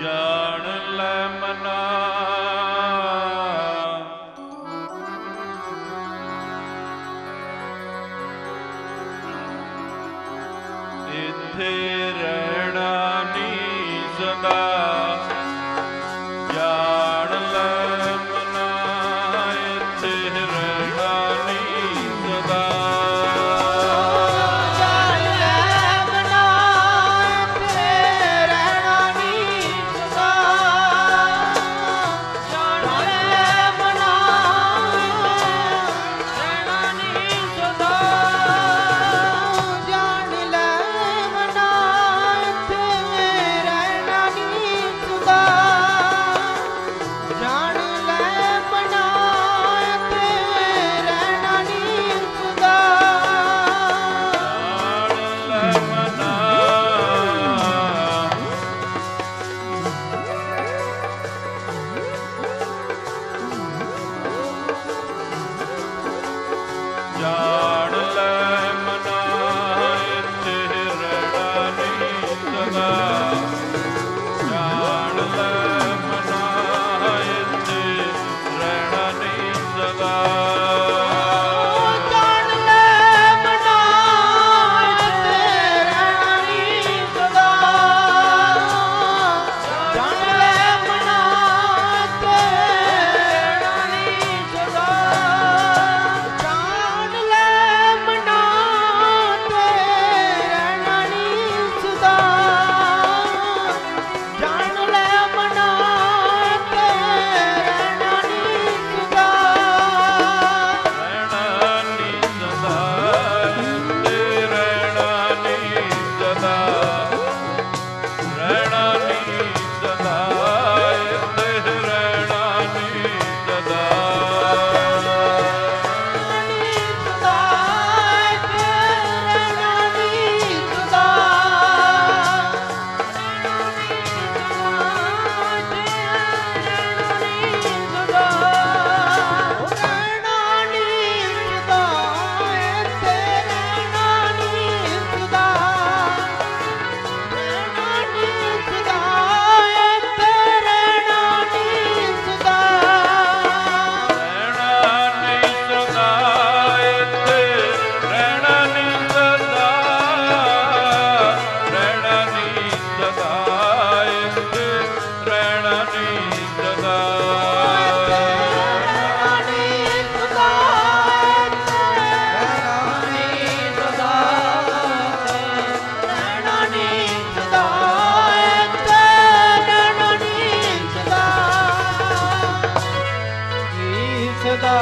ਜਾਣ ਲੈ ਮਨਾ। ਇੱਥੇ ਰਹਿਣਾ ਨਹੀਂ ਸਦਾ। Allah.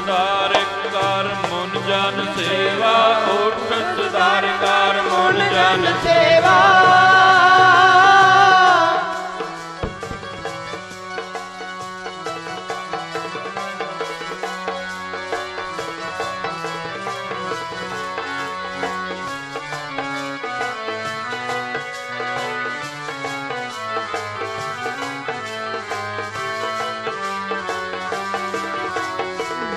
ਸੁਧਾਰ ਕਰ ਮਨ ਜਨ ਸੇਵਾ ਉਠ ਸੁਧਾਰ ਕਰ ਮਨ ਜਨ ਸੇਵਾ।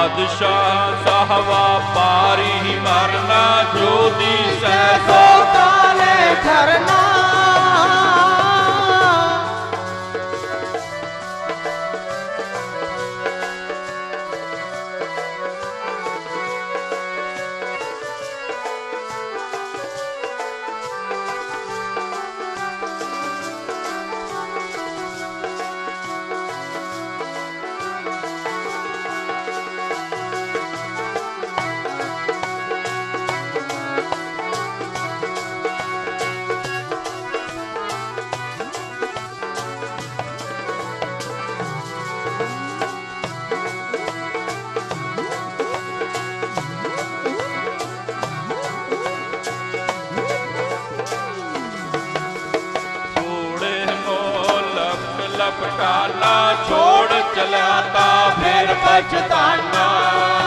ਬਾਦਸ਼ਾਹ ਸਾਹਿਬਾ ਪਾਰੀ ਹੀ ਮਰਨਾ ਜੋਦੀ ਸਹਿ ਸੋ ਕਾਲੇ ਠਰਨਾ ਲਪ ਛੋੜ ਚਲਿਆ ਤਾ ਫਿਰ ਪਛਤਾਨਾ।